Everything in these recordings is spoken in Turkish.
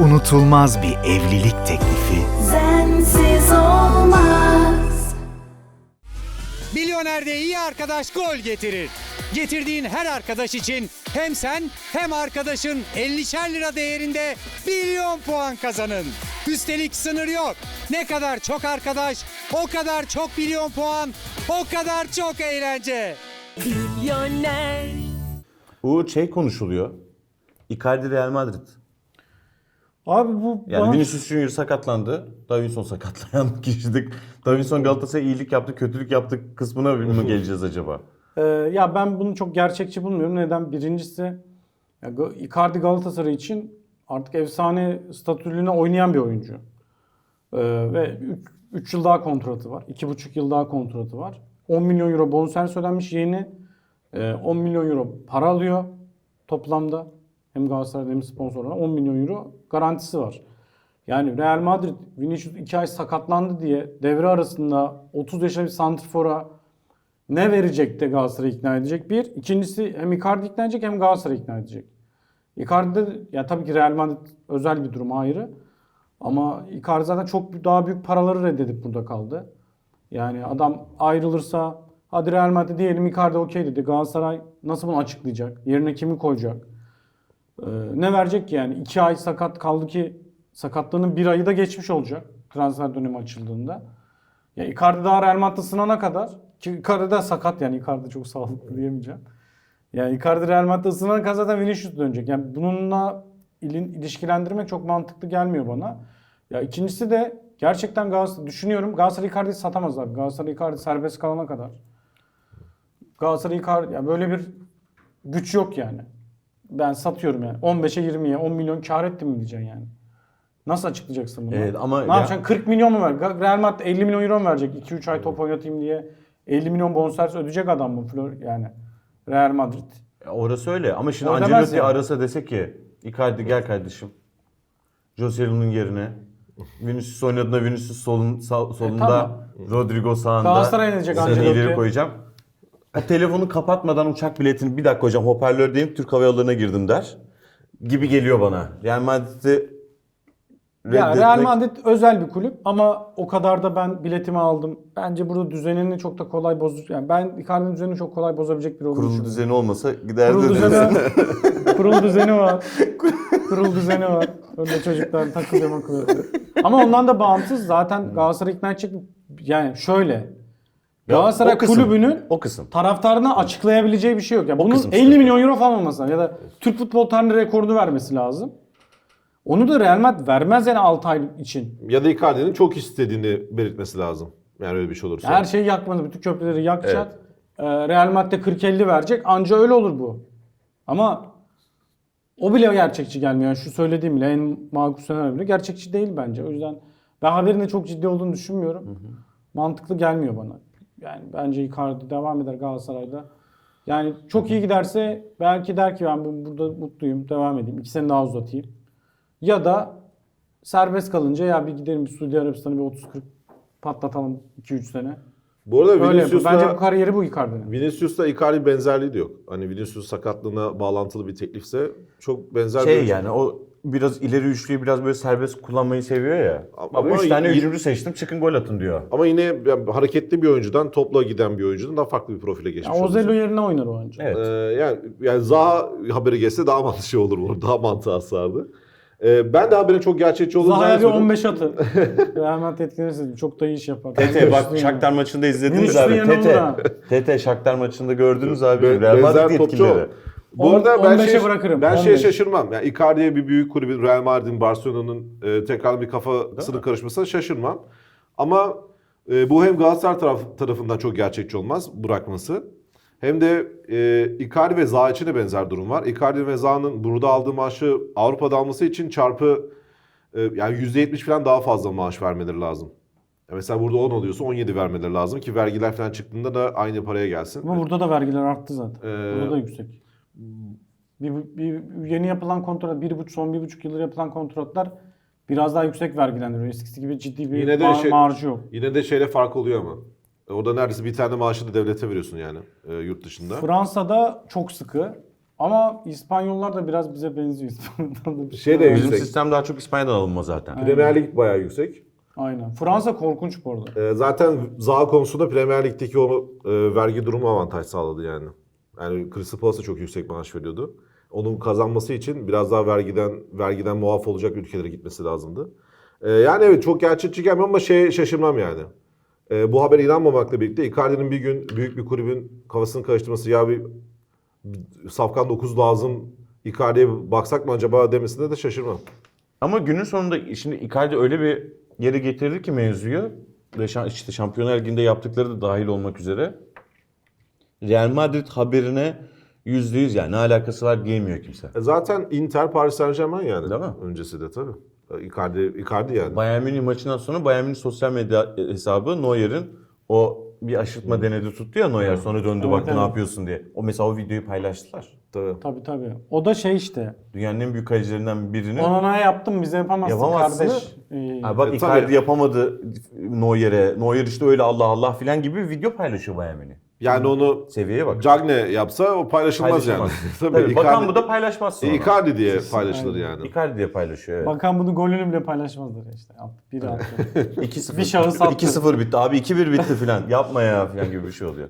unutulmaz bir evlilik teklifi Sensiz olmaz. Milyonerde iyi arkadaş gol getirir. Getirdiğin her arkadaş için hem sen hem arkadaşın 50'şer lira değerinde milyon puan kazanın. Üstelik sınır yok. Ne kadar çok arkadaş, o kadar çok milyon puan, o kadar çok eğlence. Milyoner. Bu şey konuşuluyor. Icardi Real Madrid. Abi bu Yani bana- Vinicius Junior sakatlandı. Davinson sakatlayan kişidik. Davinson Galatasaray'a iyilik yaptı, kötülük yaptı kısmına mı geleceğiz acaba? Ee, ya ben bunu çok gerçekçi bulmuyorum. Neden? Birincisi ya Icardi Galatasaray için artık efsane statülüne oynayan bir oyuncu. Ee, ve 3 yıl daha kontratı var. 2,5 yıl daha kontratı var. 10 milyon euro bonservis ödenmiş yeni. Ee, 10 milyon euro para alıyor toplamda. Hem Galatasaray'da hem sponsorlara 10 milyon euro garantisi var. Yani Real Madrid Vinicius 2 ay sakatlandı diye devre arasında 30 yaşında bir santrfora ne verecek de Galatasaray'ı ikna edecek? Bir. İkincisi hem Icardi ikna edecek hem Galatasaray ikna edecek. Icardi'de ya tabii ki Real Madrid özel bir durum ayrı. Ama Icardi zaten çok daha büyük paraları reddedip burada kaldı. Yani adam ayrılırsa hadi Real Madrid diyelim Icardi okey dedi. Galatasaray nasıl bunu açıklayacak? Yerine kimi koyacak? Ee, ne verecek ki yani? iki ay sakat kaldı ki sakatlığının bir ayı da geçmiş olacak. Transfer dönemi açıldığında. Ya Icardi daha Real Madrid'de sınana kadar ki Icardi de sakat yani Icardi çok sağlıklı diyemeyeceğim. Yani Icardi Real Madrid'de sınana kadar zaten Vinicius dönecek. Yani bununla ilin, ilişkilendirmek çok mantıklı gelmiyor bana. Ya ikincisi de gerçekten Galatasaray düşünüyorum. Galatasaray Icardi'yi satamaz abi. Galatasaray Icardi serbest kalana kadar. Galatasaray Icardi ya böyle bir güç yok yani. Ben satıyorum yani. 15'e 20'ye 10 milyon kar ettim mi diyeceksin yani. Nasıl açıklayacaksın bunu? Evet, ama ne ya- yapacaksın? 40 milyon mu ver? Real Madrid 50 milyon euro mu verecek? 2-3 ay top oynatayım diye 50 milyon bonservis ödeyecek adam mı? Flor yani Real Madrid. Ya Orası öyle ama şimdi O demez Ancelotti yani. arasa dese ki Icardi gel kardeşim. Joselu'nun yerine Vinicius oynadığında Vinicius solun, sağ- solunda E, tamam. Rodrigo sağında. Galatasaray yenecek Seni Ancelotti. ileri koyacağım. O telefonu kapatmadan uçak biletini bir dakika hocam hoparlör deyip Türk Hava Yolları'na girdim der. Gibi geliyor bana. Real Madrid'i Ya reddetmek- Real Madrid özel bir kulüp ama o kadar da ben biletimi aldım. Bence burada düzenini çok da kolay bozucu. Yani ben Icardi'nin düzenini çok kolay bozabilecek bir olduğunu düşünüyorum. düzeni olmasa giderdi. Kurul düzeni, kurul düzeni var. Kurul düzeni var. Öyle çocuklar takılıyor makılıyor. Ama ondan da bağımsız zaten Galatasaray ikna edecek. Yani şöyle. Galatasaray kısım, kulübünün o kısım. taraftarına açıklayabileceği bir şey yok. Yani bunun kısım 50 işte. milyon euro falan olması lazım. Ya da Türk futbol tarihinin rekorunu vermesi lazım. Onu da Real Madrid vermez yani 6 ay için. Ya da Icardi'nin çok istediğini belirtmesi lazım. Yani öyle bir şey olursa. Her şeyi yakmadı. Bütün köprüleri yakacak. Ee, Real Madrid'de 40-50 verecek. Anca öyle olur bu. Ama o bile gerçekçi gelmiyor. Yani şu söylediğim bile en makul senaryo bile gerçekçi değil bence. O yüzden ben haberin de çok ciddi olduğunu düşünmüyorum. Mantıklı gelmiyor bana. Yani bence Icardi devam eder Galatasaray'da. Yani çok iyi giderse belki der ki ben bu- burada mutluyum devam edeyim. İki sene daha uzatayım. Ya da serbest kalınca ya bir gidelim bir Suudi Arabistan'a bir 30-40 patlatalım 2-3 sene. bu arada Öyle. Vinicius'la, Bence bu kariyeri bu Icardi'nin. Vinicius'la Icardi benzerliği de yok. Hani Vinicius sakatlığına bağlantılı bir teklifse çok benzer Şey bir yani o biraz ileri üçlüyü biraz böyle serbest kullanmayı seviyor ya. Ama- Ama, üç tane üçüncü seçtim çıkın gol atın diyor. Ama yine yani hareketli bir oyuncudan topla giden bir oyuncudan daha farklı bir profile geçmiş Ya Ozello yerine oynar o önce. Evet. Ee, yani yani Zaha haberi gelse daha mantıklı şey olur bu. Daha mantığı asardı. Ee, ben de haberin çok gerçekçi olduğunu Zaha'ya bir zannetmiyorum. 15 atın. Real Madrid etkilenirse çok da iyi iş yapar. Tete bak Shakhtar maçında izlediniz abi. Tete. Tete Shakhtar maçında gördünüz abi. Real Madrid etkileri. Bu arada ben 15'e şey, bırakırım, ben şeye 15. şaşırmam. Yani Icardi'ye bir büyük kulübün Real Madrid'in, Barcelona'nın e, tekrar bir kafasının karışmasına şaşırmam. Ama e, bu hem Galatasaray taraf, tarafından çok gerçekçi olmaz bırakması. Hem de e, Icardi ve Zaha için de benzer durum var. Icardi ve Zaha'nın burada aldığı maaşı Avrupa'da alması için çarpı e, yani %70 falan daha fazla maaş vermeleri lazım. Ya mesela burada 10 alıyorsa 17 vermeleri lazım ki vergiler falan çıktığında da aynı paraya gelsin. Ama burada da vergiler arttı zaten. Ee, burada da yüksek. Bir, bir, yeni yapılan kontrat, bir buçuk, son bir buçuk yıldır yapılan kontratlar biraz daha yüksek vergilendiriyor. Eskisi gibi ciddi bir Yine de ma- şey- marjı yok. Yine de şeyle fark oluyor ama. Orada neredeyse bir tane maaşı da devlete veriyorsun yani e, yurt dışında. Fransa'da çok sıkı. Ama İspanyollar da biraz bize benziyor. İspanyollar da bir Şey de. Bizim yüksek. sistem daha çok İspanya'dan alınma zaten. Premier Lig bayağı yüksek. Aynen. Fransa korkunç bu arada. Ee, zaten Zaha konusunda Premier Lig'deki o e, vergi durumu avantaj sağladı yani. Yani Crystal Palace'a çok yüksek maaş veriyordu. Onun kazanması için biraz daha vergiden vergiden muaf olacak ülkelere gitmesi lazımdı. Ee, yani evet çok gerçekçi gelmiyor ama şey şaşırmam yani. Ee, bu habere inanmamakla birlikte Icardi'nin bir gün büyük bir kulübün kafasını karıştırması ya bir, Safkan 9 lazım Icardi'ye baksak mı acaba demesine de şaşırmam. Ama günün sonunda şimdi Icardi öyle bir yere getirdi ki mevzuyu ve işte Şampiyonlar Ligi'nde yaptıkları da dahil olmak üzere Real Madrid haberine yüzde yüz yani ne alakası var diyemiyor kimse. E zaten Inter Paris Saint Germain yani. Değil mi? Öncesi de tabii. E, Icardi, Icardi yani. Bayern Münih maçından sonra Bayern Münih sosyal medya hesabı Neuer'in o bir aşırtma denedi tuttu ya Neuer sonra döndü Evet, baktı ne evet. yapıyorsun diye. O mesela o videoyu paylaştılar. Tabii. Tabii tabii. O da şey işte. Dünyanın en büyük kalecilerinden birini. Ona ne yaptım bize yapamazsın Yapamazsın. kardeş. Ee, Ha bak E, Icardi tabii. yapamadı Neuer'e. Neuer işte öyle Allah Allah filan gibi bir video paylaşıyor Bayern Münih. Yani onu Seviyeye bak. Cagne yapsa o paylaşılmaz yani. Tabii, Tabii, bakan Icardi- bu da paylaşmaz sonra. Icardi diye paylaşılır Aynen. yani. Icardi diye paylaşıyor evet. Bakan bunu golünü bile paylaşmazlar işte. Biri attı. 2-0. Bir şahıs attı. 2-0 bitti. Abi 2-1 bitti filan. Yapma ya filan gibi bir şey oluyor.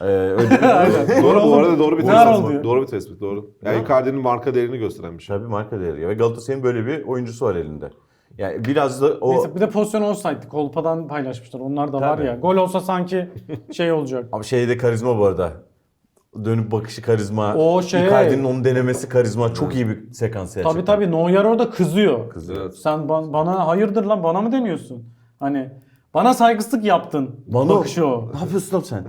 Ee, öyle Aynen. Doğru bu oldu? arada doğru bir tespit. Doğru bir tespit doğru. Yani Icardi'nin marka değerini gösteren bir şey. Tabii marka değeri. Ve Galatasaray'ın böyle bir oyuncusu var elinde. Yani biraz da o Neyse bir de pozisyon olsaydı. Kolpadan paylaşmışlar. Onlar da var Tabii. ya. Gol olsa sanki şey olacak. ama şeyde karizma bu arada. Dönüp bakışı karizma. O şey- Icardi'nin onu denemesi karizma. Çok iyi bir sekans gerçekten. Tabii tabii Neuer orada kızıyor. Kızıyor. Sen ba- bana hayırdır lan bana mı deniyorsun? Hani bana saygısızlık yaptın. Bana Bakışı o. Ne yapıyorsun oğlum sen?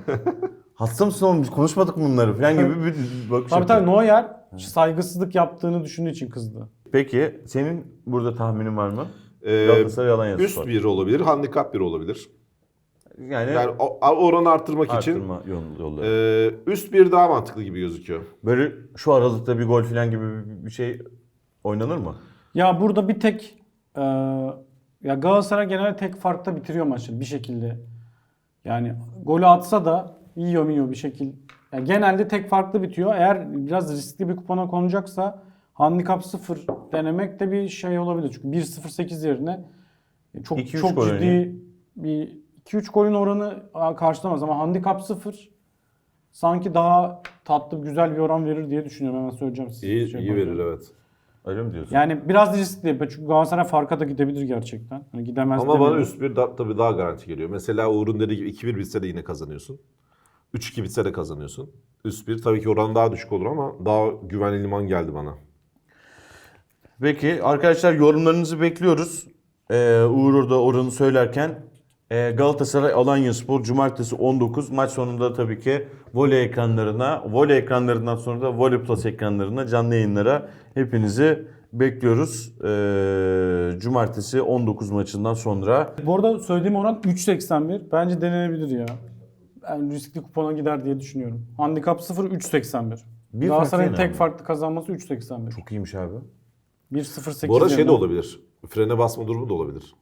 Hasta mısın oğlum? Biz konuşmadık mı bunları falan gibi bir bakış Tabii yapıyor. tabii Neuer saygısızlık yaptığını düşündüğü için kızdı. Peki senin burada tahminin var mı? Ee, Galatasaray Alanya üst Spor. bir olabilir, handikap bir olabilir. Yani, Yani oranı arttırmak için artırma yol- yolları. e, üst bir daha mantıklı gibi gözüküyor. Böyle şu aralıkta bir gol falan gibi bir- şey oynanır mı? Ya burada bir tek e, ya Galatasaray genelde tek farkta bitiriyor maçı bir şekilde. Yani golü atsa da yiyor yiyor bir şekil. Ya genelde tek farklı bitiyor. Eğer biraz riskli bir kupona konacaksa handikap 0 denemek de bir şey olabilir. Çünkü 1-0-8 yerine çok 2-3 çok ciddi bir 2-3 golün oranı karşılamaz ama handikap 0 sanki daha tatlı güzel bir oran verir diye düşünüyorum. Hemen söyleyeceğim size. İyi, şey iyi verir evet. Öyle mi diyorsun? Yani biraz riskli. Çünkü Galatasaray farka da gidebilir gerçekten. Hani gidemez Ama bana üst bir da, tabii daha garanti geliyor. Mesela Uğur'un dediği gibi 2-1 bitse de yine kazanıyorsun. 3-2 bitse de kazanıyorsun. Üst bir tabii ki oran daha düşük olur ama daha güvenli liman geldi bana. Peki arkadaşlar yorumlarınızı bekliyoruz. Ee, Uğur orada oranı söylerken e, Galatasaray Alanya Spor Cumartesi 19 maç sonunda tabii ki voley ekranlarına, voley ekranlarından sonra da Voley Plus ekranlarına canlı yayınlara hepinizi bekliyoruz. Ee, Cumartesi 19 maçından sonra. Bu arada söylediğim oran 3.81. Bence denenebilir ya. Ben riskli kupona gider diye düşünüyorum. Handikap 0 3.81. Bir Galatasaray'ın tek yani. farklı kazanması 3.81. Çok iyiymiş abi. 1.08 Bu arada şey de olabilir. Frene basma durumu da olabilir.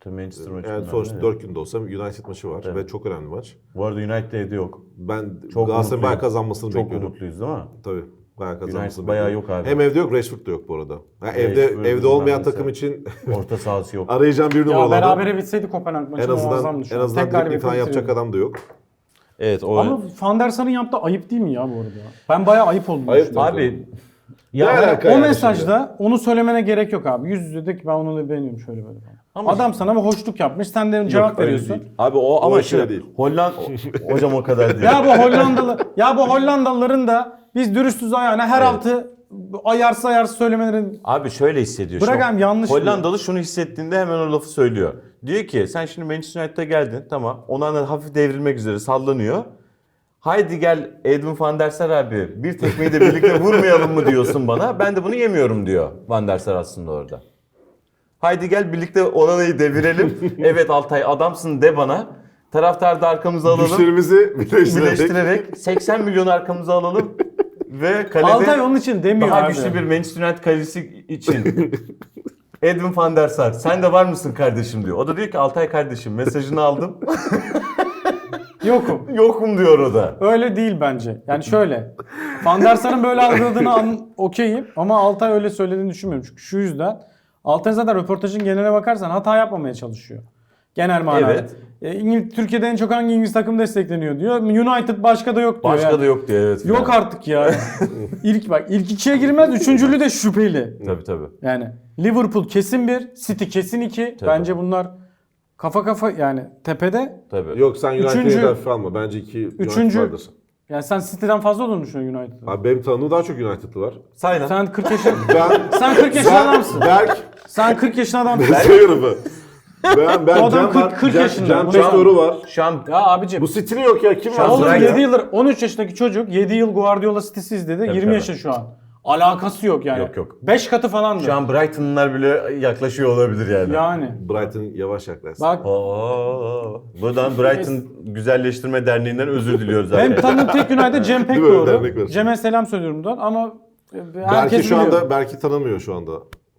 Tabii Manchester maçı. Yani sonuçta ne. 4 günde olsa United maçı var Evet. ve çok önemli maç. Bu arada United'de evde yok. Ben Çok Galatasaray'ın bayağı umutluyum. kazanmasını Çok bekliyorum. umutluyuz değil mi? Tabii. Bayağı kazanmasını United bayağı bekliyorum. yok abi. Hem evde yok, Rashford da yok bu arada. Yani evde Rashford evde olmayan takım için Orta sahası yok. arayacağım bir Ya berabere bitseydi Kopenhag maçı En azından muazzamdı şu en an. azından Tek dribling galibiyet falan yapacak adam da yok. Evet o. Ama Van der Sar'ın yaptığı ayıp değil mi ya bu arada? Ben bayağı ayıp olduğunu Ayıp düşünüyorum. Abi Ne ya alaka O yani mesajda onu söylemene gerek yok abi. Yüz yüze de ki ben onu da beğeniyorum şöyle böyle. Ama- Adam sana bir hoşluk yapmış. Sen de cevap Yok, öyle veriyorsun. değil. Abi o ama şey değil. Hollanda hocam o kadar değil. Ya bu Hollandalı ya bu Hollandalıların da biz dürüstüz ayağına her Evet. altı ayarsız ayarsız söylemelerin Abi şöyle hissediyor. Bırak Şu- abi, yanlış diyor. Hollandalı şunu hissettiğinde hemen o lafı söylüyor. Diyor ki sen şimdi Manchester United'a geldin tamam. Ona da hafif devrilmek üzere sallanıyor. Haydi gel Edwin van der Sar abi bir tekmeyi de birlikte vurmayalım mı diyorsun bana. Ben de bunu yemiyorum diyor Van der Sar aslında orada. Haydi gel birlikte Onana'yı devirelim. evet Altay adamsın de bana. Taraftar da arkamıza alalım. Güçlerimizi birleştirerek. birleştirerek 80 milyon arkamıza alalım ve kalede Altay onun için demiyor daha abi. güçlü bir Manchester United kalecisi için Edwin van der Sar sen de var mısın kardeşim diyor. O da diyor ki Altay kardeşim mesajını aldım. Yokum. Yokum diyor o da. Öyle değil bence. Yani şöyle. Van der Sar'ın böyle algıladığını an, okeyim ama Altay öyle söylediğini düşünmüyorum. Çünkü şu yüzden Altay zaten röportajın geneline bakarsan hata yapmamaya çalışıyor. Genel manada. Evet. E, İngiliz, Türkiye'de en çok hangi İngiliz takım destekleniyor diyor. United başka da yok diyor. Başka yani. da yok diye evet. Yok artık ya. ilk bak ilk ikiye girmez. Üçüncülü de şüpheli. Tabii tabii. Yani Liverpool kesin bir, City kesin iki. Tabii. Bence bunlar kafa kafa yani tepede. Tabii. Yok sen United'e Üçüncü- hafife alma. Bence iki Üçüncü- United vardır. Yani sen City'den fazla olduğunu düşünüyorsun United'ın. Abi benim tanıdığım daha çok United'lı var. Sayın. Sen 40 yaşın Ben sen 40 yaşında adamsın. Berk Sen 40 yaşında adamsın. sayıyorum ben. Ben, ben O adam Cem 40 var. 40 Cem, yaşında. Cem Bu var. Şu an Ya abicim. Bu City'nin yok ya. Kim var? Oğlum Brighton. 7 yıldır 13 yaşındaki çocuk 7 yıl Guardiola City'si izledi. 20 tabii. yaşında şu an. Alakası yok yani. Yok, yok. 5 katı falandı. şu an Brighton'lar bile yaklaşıyor olabilir yani. Yani. Brighton yavaş yaklaşsın. Bak Oo. Buradan Brighton Güzelleştirme Derneği'nden özür diliyoruz benim arkadaşlar. tanıdığım tek United Cem Değil mi? Örnek Pekdoğru. var. Cem'e selam söylüyorum buradan ama e, herkes şu biliyor. anda Berk'i tanımıyor şu anda.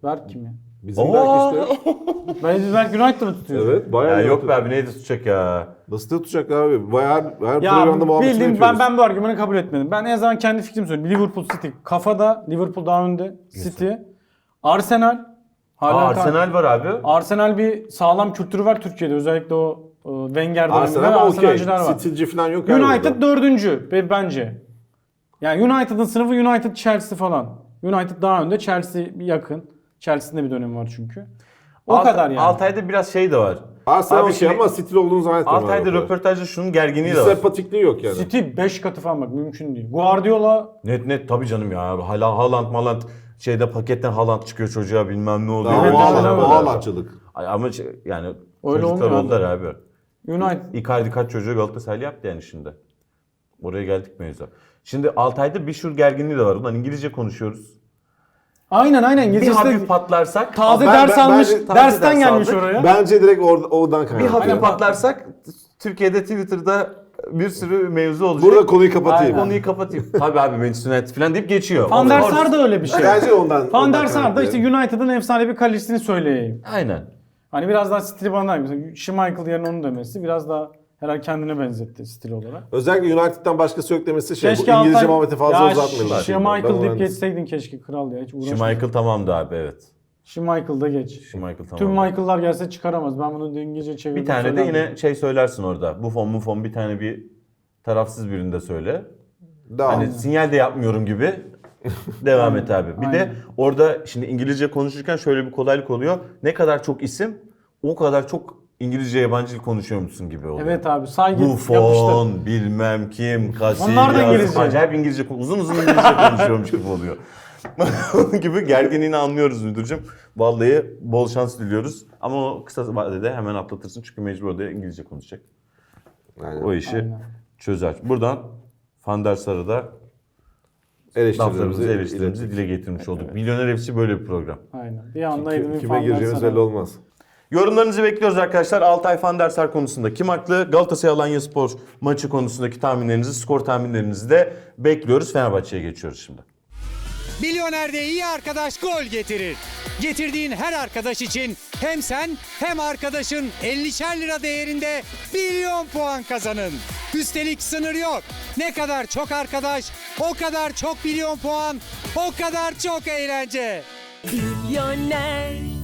Berk kim ya? Bizim Oo. Berk işte. Ben Berk United'ı tutuyorum. Evet bayağı Ya iyi yok be abi neydi tutacak ya. Nasıl da tutacak abi? Bayağı her, her Ya programda muhabbetini bildiğin yapıyoruz. ben ben bu argümanı kabul etmedim. Ben en zaman kendi fikrimi söyleyeyim. Liverpool City kafada, Liverpool daha önde. City, Arsenal hala Aa, Arsenal var abi. Arsenal bir sağlam kültürü var Türkiye'de. Özellikle o e, Wenger döneminde Arsenal okey. Arsenalciler var. City'ci falan yok yani United burada. dördüncü be- bence. Yani United'ın sınıfı United Chelsea falan. United daha önde, Chelsea bir yakın. Chelsea'nin de bir dönemi var çünkü. O Alt- kadar yani. Altay'da biraz şey de var. Arsenal Abi okey şimdi- ama City'li olduğunu zannetmiyorum. Altay'da röportajda şunun gerginliği de var. sempatikliği yok yani. City 5 katı falan bak mümkün değil. Guardiola Net net tabii canım ya. Hala Haaland Maland şeyde paketten Haaland çıkıyor çocuğa bilmem ne oluyor. Daha Evet, o evet, ağlan- evet. o ağlançılık. Ay Ama ç- yani Öyle çocuklar olmuyor oldular abi. United Icardi kaç çocuğu Galatasaraylı yaptı yani şimdi. Oraya geldik mevzu. Şimdi Altay'da bir şur gerginliği de var. Ulan İngilizce konuşuyoruz. Aynen aynen. Bir İngilizcesi hafif patlarsak taze Ben- ders ben- almış. taze dersten ders gelmiş aldık. oraya. Bence direkt orada, oradan bir kaynaklı. hafif Aynen. patlarsak Türkiye'de Twitter'da bir sürü mevzu olacak. Burada konuyu kapatayım. Aynen. konuyu kapatayım. Tabii abi Manchester United falan deyip geçiyor. Van der Or- Sar da öyle bir şey. Bence ondan. Van ondan der Sar da kaynaklı. işte United'ın efsane bir kalecisini söyleyeyim. Aynen. Hani biraz daha stili bana mesela Schmeichel yerine onu demesi biraz daha herhalde kendine benzetti stil olarak. Özellikle United'dan başkası yok demesi şey. Keşke bu İngilizce Altay- muhabbeti fazla Ya uzatmıyorlar. Schmeichel deyip geçseydin keşke kral ya hiç uğraşma. Schmeichel tamamdı abi evet. Schmeichel da geç. Schmeichel tamam. Tüm Michael'lar gelse çıkaramaz. Ben bunu İngilizce çevirdim. Bir tane de yine şey söylersin orada. Buffon Buffon bir tane bir tarafsız birinde söyle. Daha. Hani sinyal de yapmıyorum gibi. Devam et abi. Bir de Aynen. orada şimdi İngilizce konuşurken şöyle bir kolaylık oluyor. Ne kadar çok isim o kadar çok İngilizce yabancı dil konuşuyormuşsun gibi oluyor. Evet abi yapıştır. Buffon, bilmem kim, Casillas. Onlar da İngilizce. Acayip İngilizce, uzun uzun İngilizce konuşuyormuş gibi oluyor. Onun gibi gerginliğini anlıyoruz müdürcüm. Vallahi bol şans diliyoruz. Ama o kısa vadede hemen atlatırsın çünkü mecbur orada İngilizce konuşacak. Aynen. O işi Aynen. çözer. Buradan Van der Sar'a da laflarımızı, Eleştirilerimizi eleştirimizi dile getirmiş olduk. Milyoner FC böyle bir program. Aynen. Bir anda Kime gireceğimiz belli olmaz. Yorumlarınızı bekliyoruz arkadaşlar. Altay Van der Sar konusunda kim haklı? Galatasaray Alanya Spor maçı konusundaki tahminlerinizi, skor tahminlerinizi de bekliyoruz. Fenerbahçe'ye geçiyoruz şimdi. Milyoner'de iyi arkadaş gol getirir. Getirdiğin her arkadaş için hem sen hem arkadaşın 50'şer lira değerinde milyon puan kazanın. Üstelik sınır yok. Ne kadar çok arkadaş, o kadar çok milyon puan, o kadar çok eğlence. Milyoner